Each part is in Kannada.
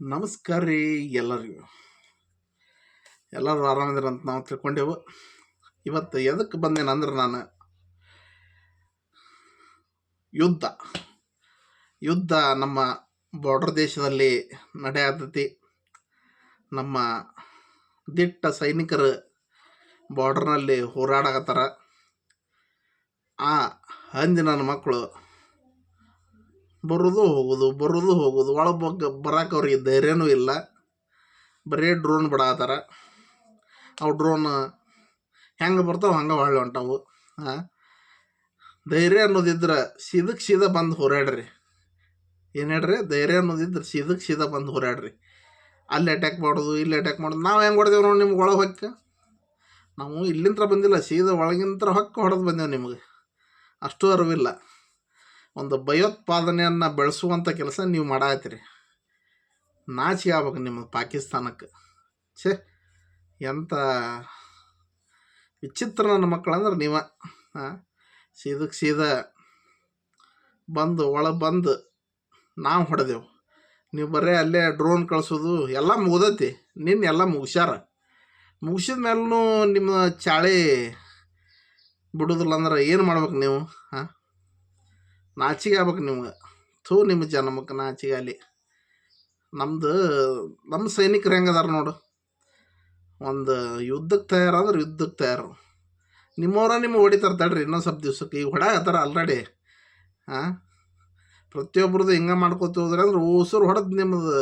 ನಮಸ್ಕಾರ ರೀ ಎಲ್ಲರಿಗೂ. ಎಲ್ಲರೂ ಆರಾಮಿದ್ರಂತ ನಾವು ತಿಳ್ಕೊಂಡೆವು. ಇವತ್ತು ಎದಕ್ಕೆ ಬಂದೇನಂದ್ರೆ ನಾನು ಯುದ್ಧ. ಯುದ್ಧ ನಮ್ಮ ಬಾರ್ಡರ್ ದೇಶದಲ್ಲಿ ನಡೆಯತೈತಿ ನಮ್ಮ ದಿಟ್ಟ ಸೈನಿಕರು ಬಾರ್ಡರ್ನಲ್ಲಿ ಹೋರಾಡಕತ್ತಾರ. ಆ ಅಂದಿನ ಮಕ್ಕಳು ಬರೋದು ಹೋಗೋದು ಬರೋದು ಹೋಗೋದು. ಒಳಗೆ ಬರಕ್ಕೆ ಅವ್ರಿಗೆ ಧೈರ್ಯನೂ ಇಲ್ಲ. ಬರೀ ಡ್ರೋನ್ ಬಿಡಾತಾರ ಅವು ಡ್ರೋನ್ ಹೆಂಗೆ ಬರ್ತಾವೆ ಹಂಗೆ ಹೊಳ್ಳೆ ಹೊಂಟಾವು ಹಾಂ ಧೈರ್ಯ ಅನ್ನೋದಿದ್ರೆ ಸೀದಕ್ಕೆ ಸೀದಾ ಬಂದು ಹೋರಾಡ್ರಿ. ಏನು ಹೇಳ್ರಿ? ಧೈರ್ಯ ಅನ್ನೋದಿದ್ರೆ ಸೀದಕ್ಕೆ ಸೀದಾ ಬಂದು ಹೋರಾಡ್ರಿ. ಅಲ್ಲಿ ಅಟ್ಯಾಕ್ ಮಾಡೋದು, ಇಲ್ಲಿ ಅಟ್ಯಾಕ್ ಮಾಡೋದು. ನಾವು ಹೆಂಗೆ ಹೊಡೆದೇವು ನೋಡಿ ನಿಮ್ಗೆ ಒಳಗೆ ಹೊಕ್ಕ? ನಾವು ಇಲ್ಲಿಂತ್ರ ಬಂದಿಲ್ಲ, ಸೀದಾ ಒಳಗಿಂತ್ರ ಹೊಕ್ಕ ಹೊಡೆದು ಬಂದೇವು ನಿಮಗೆ. ಅಷ್ಟು ಅರಿವಿಲ್ಲ. ಒಂದು ಭಯೋತ್ಪಾದನೆಯನ್ನು ಬೆಳೆಸುವಂಥ ಕೆಲಸ ನೀವು ಮಾಡಾತ್ತೀರಿ ನಾಚಿಕೆ ಆಗ್ಬೇಕು ನಿಮ್ಮ ಪಾಕಿಸ್ತಾನಕ್ಕೆ. ಛೇ ಎಂಥ ವಿಚಿತ್ರ ನನ್ನ ಮಕ್ಕಳಂದ್ರೆ ನೀವ. ಸೀದಕ್ಕೆ ಸೀದಾ ಬಂದು, ಒಳಗೆ ಬಂದು ನಾವು ಹೊಡೆದೆವು. ನೀವು ಬರೀ ಅಲ್ಲೇ ಡ್ರೋನ್ ಕಳಿಸೋದು ಎಲ್ಲ ಮುಗ್ದೈತಿ. ನಿನ್ನ ಎಲ್ಲ ಮುಗಿಸ್ಯಾರ. ಮುಗಿಸಿದ ಮೇಲೂ ನಿಮ್ಮ ಚಾಳಿ ಬಿಡೋದಿಲ್ಲ ಅಂದ್ರೆ ಏನು ಮಾಡ್ಬೇಕು ನೀವು ಹಾಂ ನಾಚಿಗೆ ಆಗ್ಬೇಕು ನಿಮ್ಗೆ ಥೂ, ನಿಮ್ಮ ಜನ್ಮಕ್ಕೆ ನಾಚಿಗೆ ಅಲ್ಲಿ ನಮ್ದು, ನಮ್ಮ ಸೈನಿಕರು ಹೆಂಗದಾರ ನೋಡು. ಒಂದು ಯುದ್ಧಕ್ಕೆ ತಯಾರಾದ್ರೆ ಯುದ್ಧಕ್ಕೆ ತಯಾರು. ನಿಮ್ಮವ್ರ ನಿಮ್ಗೆ ಹೊಡಿತಾರೆ ತಡ್ರಿ, ಇನ್ನೊಂದು ಸ್ವಲ್ಪ ದಿವ್ಸಕ್ಕೆ. ಈಗ ಹೊಡ್ಯಾಕತ್ತಾರ ಆಲ್ರೆಡಿ ಹಾಂ ಪ್ರತಿಯೊಬ್ರದ್ದು ಹಿಂಗೆ ಮಾಡ್ಕೊತ ಹೋದ್ರೆ ಅಂದ್ರೆ ಉಸಿರು ಹೊಡೆದು ನಿಮ್ಮದು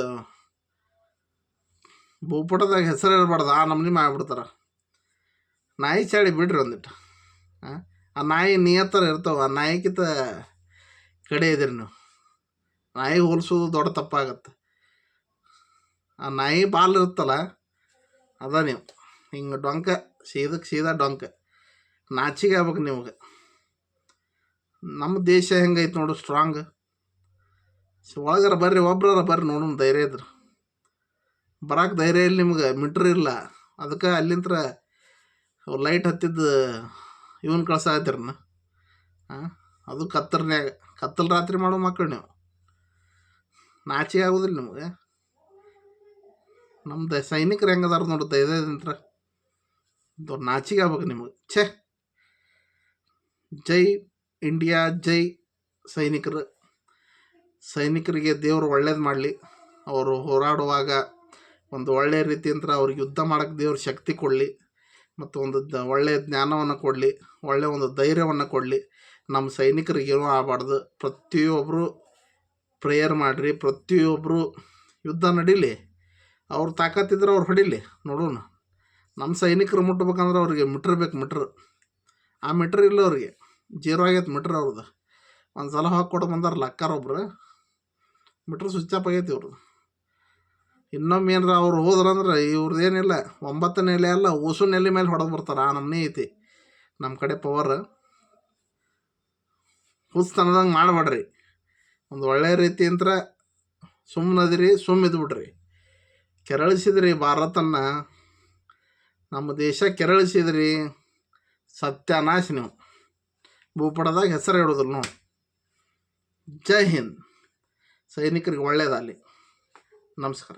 ಭೂಪಟದಾಗ ಹೆಸರು ಇರಬಾರ್ದು. ಆ ನಮ್ನಿ ಮಾಡಿಬಿಡ್ತಾರೆ ನಾಯಿ ಚಾಡಿ ಬಿಡ್ರಿ ಒಂದಿಟ್ಟು ಹಾಂ ಆ ನಾಯಿ ನಿಯತ್ತರ ಇರ್ತಾವೆ. ಆ ನಾಯಿಕಿತ ಕಡೆ ಇದ್ದೀರಿ ನೀವು. ನಾಯಿ ಹೋಲಿಸೋದು ದೊಡ್ಡ ತಪ್ಪಾಗತ್ತೆ. ಆ ನಾಯಿ ಬಾಲ್ ಇರುತ್ತಲ್ಲ, ಅದ ನೀವು. ಹಿಂಗೆ ಡೊಂಕ ಸೀದಕ್ಕೆ ಸೀದಾ ಡೊಂಕ. ನಾಚಿಗೆ ಆಗ್ಬೇಕು ನಿಮ್ಗೆ. ನಮ್ಮ ದೇಶ ಹೆಂಗೈತೆ ನೋಡು ಸ್ಟ್ರಾಂಗ್ ಒಳಗಾರ ಬರ್ರಿ, ಒಬ್ರಾರ ಬರ್ರಿ ನೋಡೋಣ, ಧೈರ್ಯ ಇದ್ರೆ. ಬರಕ್ಕೆ ಧೈರ್ಯ ಇಲ್ಲ ನಿಮ್ಗೆ, ಮಿಟ್ರ್ ಇಲ್ಲ. ಅದಕ್ಕೆ ಅಲ್ಲಿಂತ್ರ ಲೈಟ್ ಹತ್ತಿದ್ದು, ಇವನ್ ಕಳ್ಸಾಕತ್ತೀರನ್ನ ಹಾಂ ಅದು ಕತ್ತರ್ನ್ಯಾಗ. ಕತ್ತಲು ರಾತ್ರಿ ಮಾಡೋ ಮಕ್ಕಳು ನೀವು. ನಾಚಿಕೆ ಆಗೋದಿಲ್ಲ ನಿಮಗೆ. ನಮ್ದು ಸೈನಿಕರು ಹೆಂಗದಾರ ನೋಡು ನಂತರ ದೊಡ್ಡ ನಾಚಿಗೆ ಆಗ್ಬೇಕು ನಿಮಗೆ. ಛೇ. ಜೈ ಇಂಡಿಯಾ, ಜೈ ಸೈನಿಕರು. ಸೈನಿಕರಿಗೆ ದೇವರು ಒಳ್ಳೇದು ಮಾಡಲಿ. ಅವರು ಹೋರಾಡುವಾಗ ಒಂದು ಒಳ್ಳೆಯ ಅಂತ ಅವ್ರಿಗೆ ಯುದ್ಧ ಮಾಡೋಕ್ಕೆ ದೇವ್ರ ಶಕ್ತಿ ಕೊಡಲಿ. ಮತ್ತು ಒಂದು ದ ಒಳ್ಳೆಯ ಜ್ಞಾನವನ್ನು ಕೊಡಲಿ. ಒಳ್ಳೆಯ ಒಂದು ಧೈರ್ಯವನ್ನು ಕೊಡಲಿ. ನಮ್ಮ ಸೈನಿಕರಿಗೆ ಏನೂ ಆಗಬಾರ್ದು. ಪ್ರತಿಯೊಬ್ಬರು ಪ್ರೇಯರ್ ಮಾಡಿರಿ ಪ್ರತಿಯೊಬ್ಬರು ಯುದ್ಧ ನಡೀಲಿ. ಅವ್ರು ತಾಕತ್ತಿದ್ರೆ ಅವ್ರು ಹೊಡಿಲಿ. ನೋಡೋಣ. ನಮ್ಮ ಸೈನಿಕರು ಮುಟ್ಬೇಕಂದ್ರೆ ಅವ್ರಿಗೆ ಮಿಟ್ರ್ ಬೇಕು ಮಿಟ್ರ್. ಆ ಮಿಟ್ರ್ ಇಲ್ಲ ಅವ್ರಿಗೆ. ಜೀರೋ ಆಗೈತೆ ಮಿಟ್ರ್ ಅವ್ರದ್ದು ಒಂದು ಸಲ ಹಾಕಿ ಕೊಟ್ಟು ಬಂದಾರಲ್ಲ ಅಕ್ಕಾರ ಒಬ್ರು. ಮಿಟ್ರ್ ಸ್ವಿಚ್ ಆಫ್ ಆಗೈತಿ ಇವ್ರದ್ದು ಇನ್ನೊಮ್ಮೆ ಏನಾರ ಅವ್ರು ಹೋದ್ರಂದ್ರೆ ಇವ್ರದ್ದು ಏನಿಲ್ಲ ಒಂಬತ್ತು ನೆಲೆ ಅಲ್ಲ ಓಸು ನೆಲೆ ಮೇಲೆ ಹೊಡೆದು ಬರ್ತಾರೆ. ಆ ನಮ್ಮನೇ ಐತಿ. ನಮ್ಮ ಕಡೆ ಪವರ್ ಹುಸ್ತನದಂಗೆ ಮಾಡಬೇಡ್ರಿ. ಒಂದು ಒಳ್ಳೆಯ ರೀತಿಯಂತ್ರ ಸುಮ್ಮನದಿರಿ ಸುಮ್ಮ ಇದ್ಬಿಡ್ರಿ ಕೆರಳಿಸಿದ್ರಿ ಭಾರತನ್ನ. ನಮ್ಮ ದೇಶ ಕೆರಳಿಸಿದ್ರಿ. ಸತ್ಯನಾಶ ನೀವು. ಭೂಪಟದಾಗ ಹೆಸರು ಇಡೋದಿಲ್ಲ ನಾವು ಜೈ ಹಿಂದ್. ಸೈನಿಕರಿಗೆ ಒಳ್ಳೇದಾಗಲಿ. ನಮಸ್ಕಾರ.